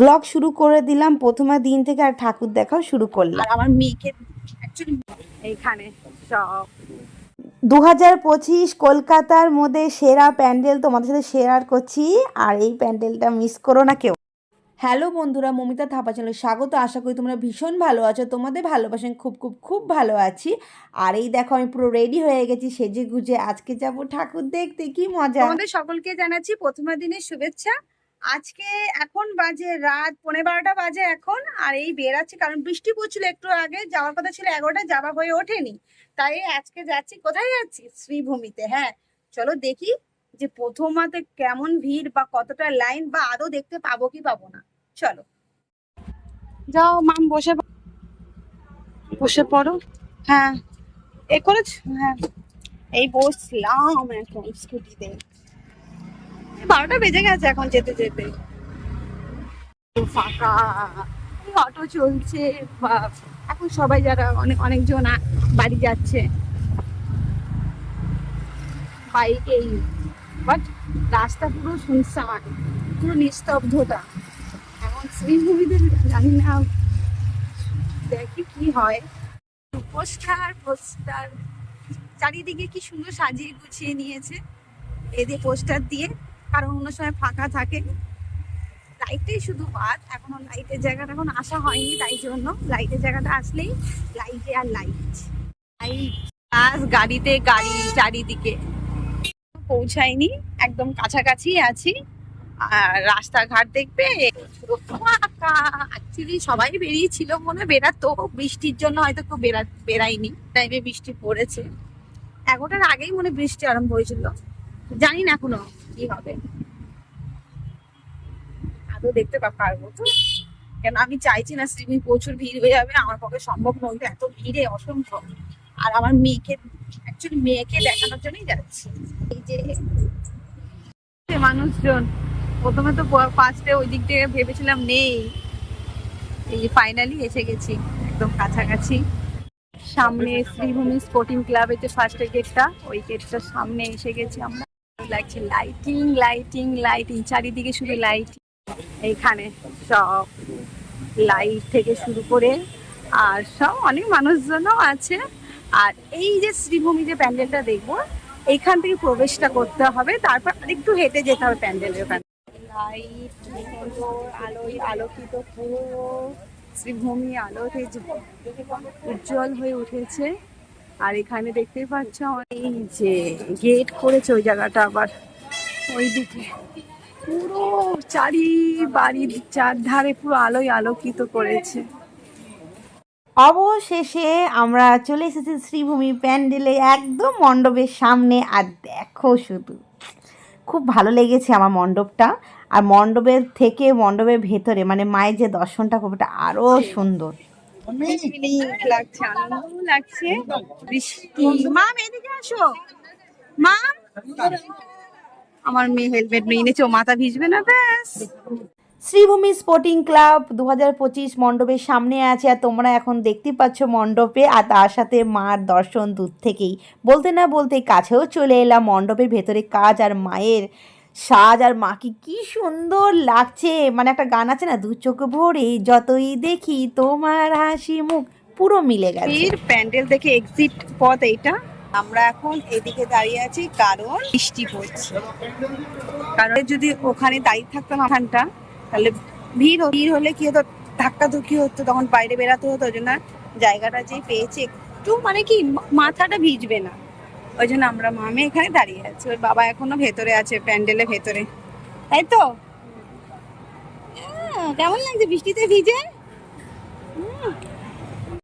Blog শুরু করে দিলাম। প্রথমে দিন থেকে আর ঠাকুর দেখাও শুরু করলাম। আর আমার মেয়েকে এইখানে সব। দু হাজার পঁচিশ কলকাতার মধ্যে সেরা প্যান্ডেল তোমাদের সাথে শেয়ার করছি আর এই প্যান্ডেলটা মিস করো না কেউ। হ্যালো বন্ধুরা মমিতা থাপা চ্যানেলে স্বাগত। আশা করি তোমরা ভীষণ ভালো আছো তোমাদের ভালোবাসেন খুব খুব খুব ভালো আছি। আর এই দেখো আমি পুরো রেডি হয়ে গেছি সেজে গুজে আজকে যাব ঠাকুর দেখতে কি মজা। আমাদের সকলকে জানাচ্ছি প্রথমে দিনের শুভেচ্ছা। আজকে এখন বাজে রাত পনেরো বারোটা বাজে এখন, আর এই বেরাচ্ছি কারণ বৃষ্টি পড়ছিল একটু আগে, যাওয়ার কথা ছিল এগারোটা, যাওয়া হয়ে ওঠেনি। তাই আজকে যাচ্ছি, কোথায় যাচ্ছি? শ্রীভূমিতে হ্যাঁ। চলো দেখি যে প্রথমাতে কেমন ভিড় বা কতটা লাইন বা আদৌ দেখতে পাবো কি পাবো না। চলো। যাও, মাম বসে বসে পড়ো। হ্যাঁ। এ করেছ? হ্যাঁ। এই বসলাম এখন স্কুটিতে। বারোটা বেজে গেছে এখন যেতে যেতে। ফাঁকা, অটো চলছে, বা এখন সবাই যারা অনেক অনেকজন বাড়ি যাচ্ছে। বাইকেই বাট রাস্তা পুরো শুনশান পুরো নিস্তব্ধতা। এখন শ্রীভূমিতে জানি না, দেখি কি হয়। পোস্টার পোস্টার, চারিদিকে কি সুন্দর সাজিয়ে গুছিয়ে নিয়েছে। এদের পোস্টার দিয়ে কারণ অন্য সময় ফাঁকা থাকে। লাইটেই শুধু বাদ, এখনও লাইটের জায়গাটা এখন আসা হয়নি, তাই জন্য লাইটের জায়গাটা আসলেই লাইটে আর লাইট লাইট বাস গাড়িতে গাড়ি চারিদিকে পৌঁছায়নি, একদম কাছাকাছি আছি। আর রাস্তাঘাট দেখবে অ্যাকচুয়ালি সবাই বেরিয়েছিল মনে, বেরাতো, বৃষ্টির জন্য হয়তো কেউ বেরা, বেরায়নি। টাইমে বৃষ্টি পড়েছে। এগারোটার আগেই মনে বৃষ্টি আরম্ভ হয়েছিল। জানি না এখনও কি হবে। আদৌ দেখতে পারব তো। কেন আমি চাইছি না শ্রীভূমি প্রচুর ভিড় হয়ে যাবে, আমার পক্ষে সম্ভব নয় এত ভিড়ে অসম্ভব। আর আমার মেয়েকে অ্যাকচুয়ালি মেয়েকে দেখানোর জন্যই যাচ্ছি। এই যে মানুষজন, প্রথমে তো ফার্স্টে ওই দিক থেকে ভেবেছিলাম নেই। এই যে ফাইনালি এসে গেছি, একদম কাছাকাছি। সামনে শ্রীভূমি স্পোর্টিং ক্লাবের যে ফার্স্ট গেটটা ওই গেটটার সামনে এসে গেছি আমরা। লাগছে। লাইটিং লাইটিং লাইটিং চারিদিকে শুধু লাইটিং এইখানে সব লাইট থেকে শুরু করে আর সব অনেক মানুষজনও আছে। আর এই যে শ্রীভূমি যে প্যান্ডেলটা দেখব, এইখান থেকে প্রবেশটা করতে হবে, তারপর আরেকটু হেঁটে যেতে হবে প্যান্ডেলের ওখানে লাইট আলোয় আলোকিত পুরো শ্রীভূমি আলোতে উজ্জ্বল হয়ে উঠেছে। আর এখানে দেখতে পাচ্ছ এই যে গেট করেছে ওই জায়গাটা আবার ওইদিকে। পুরো চারি বাড়ির চারধারে পুরো আলোয় আলোকিত করেছে। অবশেষে আমরা চলে এসেছি শ্রীভূমি প্যান্ডেলে একদম মণ্ডপের সামনে আর দেখো শুধু। খুব ভালো লেগেছে আমার মণ্ডপটা। আর মণ্ডপের থেকে মণ্ডপের ভেতরে মানে মায়ের যে দর্শনটা খুব ওটা আরও সুন্দর। লাগছে আনন্দ। লাগছে। বৃষ্টি। মাম এদিকে আসো। মাম আমার মেয়ে হেলমেট নিয়ে এনেছে মাথা ভিজবে না ব্যাস। শ্রীভূমি স্পোর্টিং ক্লাব দু হাজার পঁচিশ মণ্ডপের সামনে আছে আর তোমরা এখন দেখতে পাচ্ছ মণ্ডপে আর তার সাথে মার দর্শন দূর থেকেই। বলতে না বলতে কাছেও চলে এলাম মণ্ডপের ভেতরে কাজ আর মায়ের সাজ আর মাকে কি সুন্দর লাগছে। মানে একটা গান আছে না, দু চোখ ভরে যতই দেখি তোমার হাসি মুখ পুরো মিলে গেছে। প্যান্ডেল দেখে এক্সিট পথ এইটা। আমরা এখন এদিকে দাঁড়িয়ে আছি, কারণ বৃষ্টি পড়ছে। কারণ যদি ওখানে দাঁড়িয়ে থাকতাম ওখানটা, তাহলে ভিড় ভিড় হলে কি হতো ধাক্কা ধুকি হতো, তখন বাইরে বেরাতে হতো, ওই জন্য জায়গাটা যে পেয়েছে, একটু মানে কি, মাথাটা ভিজবে না। ওই জন্য আমরা মামি এখানে দাঁড়িয়ে আছি। ওর বাবা এখনও ভেতরে আছে প্যান্ডেলের ভেতরে। তাই তো? হ্যাঁ, কেমন লাগছে বৃষ্টিতে ভিজে?